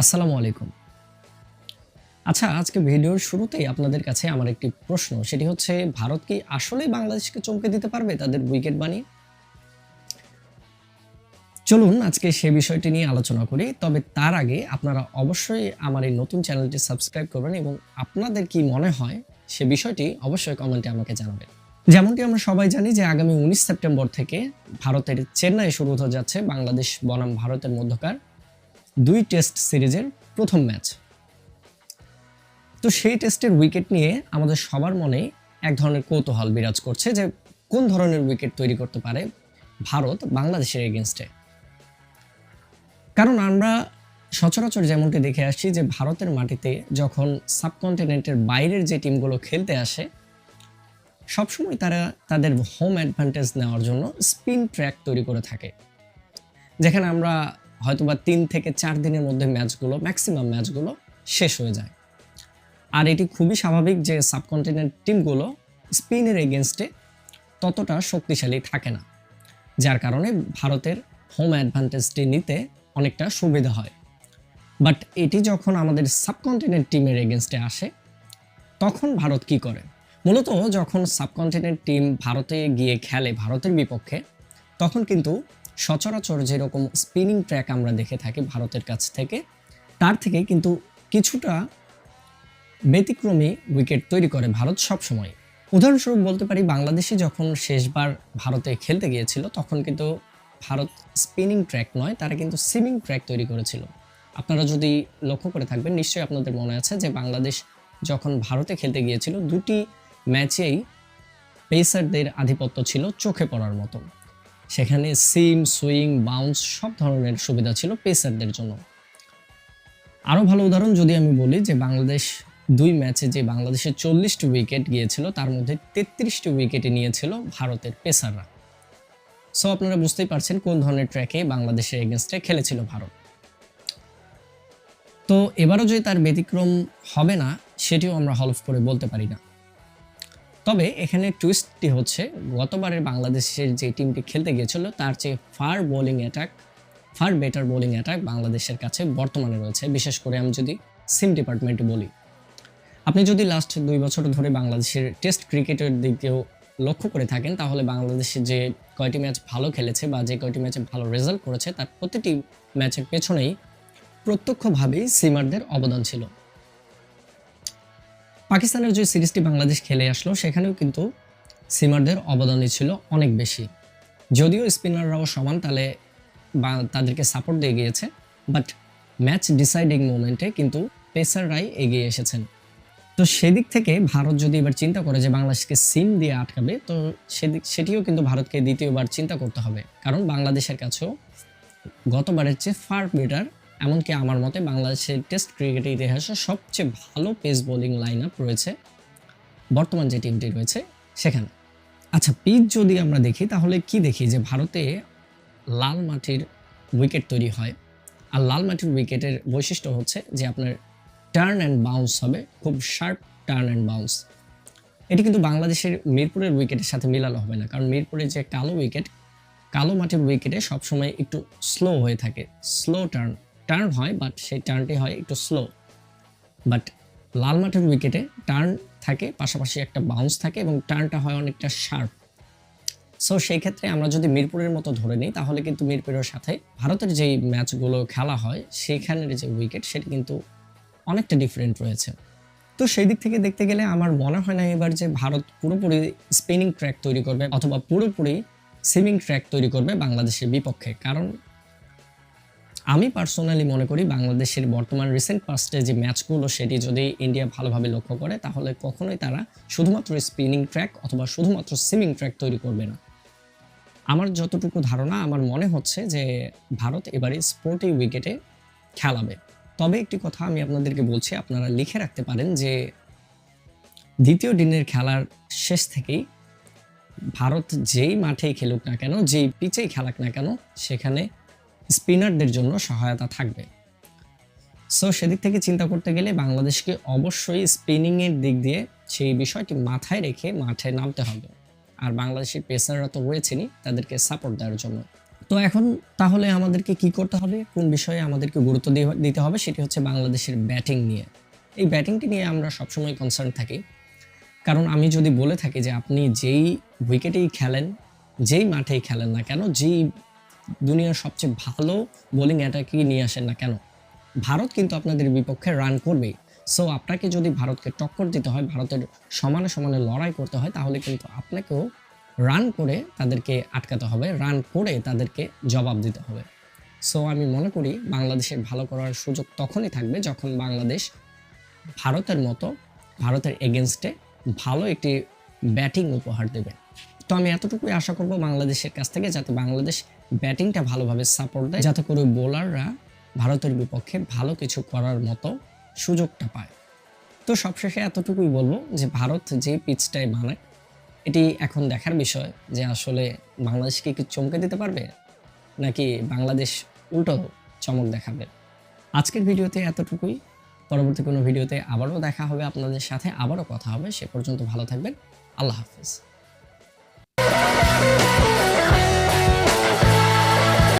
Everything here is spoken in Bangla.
আসসালামু আলাইকুম। আচ্ছা আজকে ভিডিওর শুরুতেই আপনাদের কাছে আমার একটি প্রশ্ন, সেটি হচ্ছে, ভারত কি আসলে বাংলাদেশকে চমকে দিতে পারবে তাদের উইকেট বানিয়ে চলুন, আজকে সে বিষয়টি নিয়ে আলোচনা করি, তবে তার আগে আপনারা অবশ্যই আমার এই নতুন চ্যানেলটি সাবস্ক্রাইব করবেন এবং আপনাদের কি মনে হয়, সে বিষয়টি অবশ্যই কমেন্টে আমাকে জানাবেন। যেমনটি আমরা সবাই জানি যে, আগামী উনিশ সেপ্টেম্বর থেকে ভারতের চেন্নাই শুরু হতে যাচ্ছে, বাংলাদেশ বনাম ভারতের মধ্যকার। দুই টেস্ট সিরিজের প্রথম ম্যাচ। তো সেই টেস্টের উইকেট নিয়ে আমাদের সবার মনে এক ধরনের কৌতূহল বিরাজ করছে যে কোন ধরনের উইকেট তৈরি করতে পারে ভারত বাংলাদেশের এগেনস্টে কারণ আমরা সচরাচর যেমনটি দেখে আসছি যে ভারতের মাটিতে যখন সাবকন্টিনেন্টের বাইরের যে টিমগুলো খেলতে আসে, সবসময় তারা তাদের হোম অ্যাডভান্টেজ নেওয়ার জন্য স্পিন ট্র্যাক তৈরি করে থাকে। যেখানে আমরা হয়তোবা তিন থেকে চার দিনের মধ্যে ম্যাচগুলো ম্যাক্সিমাম ম্যাচগুলো শেষ হয়ে যায়। আর এটি খুবই স্বাভাবিক যে সাবকন্টিনেন্ট টিমগুলো স্পিনের এগেনস্টে ততটা শক্তিশালী থাকে না, যার কারণে ভারতের হোম অ্যাডভান্টেজটি নিতে অনেকটা সুবিধা হয়। বাট এটি যখন আমাদের সাবকন্টিনেন্ট টিমের এগেনস্টে আসে, তখন ভারত কি করে? মূলত যখন সাবকন্টিনেন্ট টিম ভারতে গিয়ে খেলে, ভারতের বিপক্ষে, তখন কিন্তু সচরাচর যেরকম স্পিনিং ট্র্যাক আমরা দেখে থাকি ভারতের কাছ থেকে, তার থেকে কিন্তু কিছুটা ব্যতিক্রমী উইকেট তৈরি করে ভারত সবসময় উদাহরণস্বরূপ বলতে পারি বাংলাদেশে যখন শেষবার ভারতে খেলতে গিয়েছিল, তখন কিন্তু ভারত স্পিনিং ট্র্যাক নয়, তারা কিন্তু সিমিং ট্র্যাক তৈরি করেছিল। আপনারা যদি লক্ষ্য করে থাকবেন, নিশ্চয়ই আপনাদের মনে আছে যে বাংলাদেশ যখন ভারতে খেলতে গিয়েছিল, দুটি ম্যাচেই পেসারদের আধিপত্য ছিল চোখে পড়ার মতো সেখানে সিম, সুইং বাউন্স সব ধরনের সুবিধা ছিল পেসারদের জন্য। আরও ভালো উদাহরণ যদি আমি বলি যে বাংলাদেশ দুই ম্যাচে যে বাংলাদেশের চল্লিশটি উইকেট গিয়েছিল, তার মধ্যে তেত্রিশটি উইকেটে নিয়েছিল ভারতের পেসাররা। সো আপনারা বুঝতেই পারছেন কোন ধরনের ট্র্যাকে বাংলাদেশের এগেনস্টে খেলেছিল ভারত। তো এবারও যে তার ব্যতিক্রম হবে না, সেটিও আমরা হলফ করে বলতে পারি না। তবে এখানে টুইস্টটি হচ্ছে, গতবারের বাংলাদেশের যে টিমটি খেলতে গিয়েছিল, তার চেয়ে far bowling attack far better bowling attack বাংলাদেশের কাছে বর্তমানে রয়েছে। বিশেষ করে আমি যদি সিম ডিপার্টমেন্টে বলি। আপনি যদি লাস্ট দুই বছর ধরে বাংলাদেশের টেস্ট ক্রিকেটের দিকেও লক্ষ্য করে থাকেন, তাহলে বাংলাদেশে যে কয়টি ম্যাচ ভালো খেলেছে বা যে কয়টি ম্যাচে ভালো রেজাল্ট করেছে, তার প্রতিটি ম্যাচের পেছনেই প্রত্যক্ষভাবেই সিমারদের অবদান ছিল। পাকিস্তানের যে সিরিজটি বাংলাদেশ খেলে আসলো, সেখানেও কিন্তু সিমারদের অবদানই ছিল অনেক বেশি। যদিও স্পিনাররাও সমান, তাহলে বা তাদেরকে সাপোর্ট দিয়ে গিয়েছে বাট ম্যাচ ডিসাইডিং মোমেন্টে কিন্তু পেসাররাই এগিয়ে এসেছেন। তো সেদিক থেকে ভারত যদি এবার চিন্তা করে যে বাংলাদেশকে সিম দিয়ে আটকাবে, তো সেদিক, সেটিও কিন্তু ভারতকে দ্বিতীয়বার চিন্তা করতে হবে। কারণ বাংলাদেশের কাছেও গতবারের চেয়ে ফার বেটার এমনকি আমার মতে বাংলাদেশের টেস্ট ক্রিকেটের ইতিহাসে সবচেয়ে ভালো পেস বোলিং লাইন আপ রয়েছে বর্তমান যে টিমটি রয়েছে সেখানে। আচ্ছা পিচ যদি আমরা দেখি, তাহলে কি দেখি? যে ভারতে লাল মাটির উইকেট তৈরি হয়। আর লাল মাটির উইকেটের বৈশিষ্ট্য হচ্ছে যে আপনার টার্ন অ্যান্ড বাউন্স হবে, খুব শার্প টার্ন অ্যান্ড বাউন্স এটি কিন্তু বাংলাদেশের মিরপুরের উইকেটের সাথে মিলানো হবে না, কারণ মিরপুরের যে কালো উইকেট কালো মাটির উইকেটে সবসময় একটু স্লো হয়ে থাকে স্লো টার্ন টার্ন হয় বাট সেই টার্নটি হয় একটু স্লো বাট লাল মাঠের উইকেটে টার্ন থাকে, পাশাপাশি একটা বাউন্স থাকে এবং টার্নটা হয় অনেকটা শার্প সো সেই ক্ষেত্রে আমরা যদি মিরপুরের মতো ধরে নিই, তাহলে কিন্তু মিরপুরের সাথে ভারতের যেই ম্যাচগুলো খেলা হয়, সেইখানের যে উইকেট সেটি কিন্তু অনেকটা ডিফারেন্ট রয়েছে। তো সেই দিক থেকে দেখতে গেলে আমার মনে হয় না এবার যে ভারত পুরোপুরি স্পিনিং ট্র্যাক তৈরি করবে অথবা পুরোপুরি সিমিং ট্র্যাক তৈরি করবে বাংলাদেশের বিপক্ষে। কারণ আমি পার্সোনালি মনে করি বাংলাদেশের বর্তমান রিসেন্ট পাস্টে যে ম্যাচগুলো সেটি যদি ইন্ডিয়া ভালোভাবে লক্ষ্য করে, তাহলে কখনোই তারা শুধুমাত্র স্পিনিং ট্র্যাক অথবা শুধুমাত্র সিমিং ট্র্যাক তৈরি করবে না। আমার যতটুকু ধারণা, আমার মনে হচ্ছে যে ভারত এবারে স্পোর্টি উইকেটে খেলাবে। তবে একটি কথা আমি আপনাদেরকে বলছি, আপনারা লিখে রাখতে পারেন যে দ্বিতীয় দিনের খেলার শেষ থেকেই ভারত যেই মাঠেই খেলুক না কেন, যেই পিচেই খেলাক না কেন, সেখানে স্পিনারদের জন্য সহায়তা থাকবে। সো সেদিক থেকে চিন্তা করতে গেলে বাংলাদেশকে অবশ্যই স্পিনিংয়ের দিক দিয়ে সেই বিষয়টি মাথায় রেখে মাঠে নামতে হবে। আর বাংলাদেশের পেসাররা তো রয়েছেনই, তাদেরকে সাপোর্ট দেওয়ার জন্য। তো এখন তাহলে আমাদেরকে কি করতে হবে? কোন বিষয়ে আমাদেরকে গুরুত্ব দিতে হবে? সেটি হচ্ছে বাংলাদেশের ব্যাটিং নিয়ে। এই ব্যাটিংটি নিয়ে আমরা সবসময় কনসার্ন থাকি। কারণ আমি যদি বলে থাকি যে আপনি যেই উইকেটেই খেলেন, যেই মাঠেই খেলেন না কেন, যেই দুনিয়ার সবচেয়ে ভালো বোলিং অ্যাটাকই নিয়ে আসেন না কেন? ভারত কিন্তু আপনাদের বিপক্ষে রান করবেই। সো আপনাকে যদি ভারতকে টক্কর দিতে হয়, ভারতের সমানে সমানে লড়াই করতে হয়, তাহলে কিন্তু আপনাকেও রান করে তাদেরকে আটকাতে হবে রান করে তাদেরকে জবাব দিতে হবে। সো আমি মনে করি বাংলাদেশের ভালো করার সুযোগ তখনই থাকবে যখন বাংলাদেশ ভারতের মতো, ভারতের এগেনস্টে ভালো একটি ব্যাটিং উপহার দেবে। তো আমি এতটুকুই আশা করব বাংলাদেশের কাছ থেকে যাতে বাংলাদেশ ব্যাটিংটা ভালোভাবে সাপোর্ট দেয়, যাতে করে বোলাররা ভারতের বিপক্ষে ভালো কিছু করার মতো সুযোগটা পায়। তো সবশেষে এতটুকুই বলব যে ভারত যে পিচটাই বানায়, এটি এখন দেখার বিষয় যে আসলে বাংলাদেশকে কি চমকে দিতে পারবে, নাকি বাংলাদেশ উল্টো চমক দেখাবে। আজকের ভিডিওতে এতটুকুই। পরবর্তী কোনো ভিডিওতে আবারও দেখা হবে আপনাদের সাথে, আবারও কথা হবে। সে পর্যন্ত ভালো থাকবেন। আল্লাহ হাফিজ।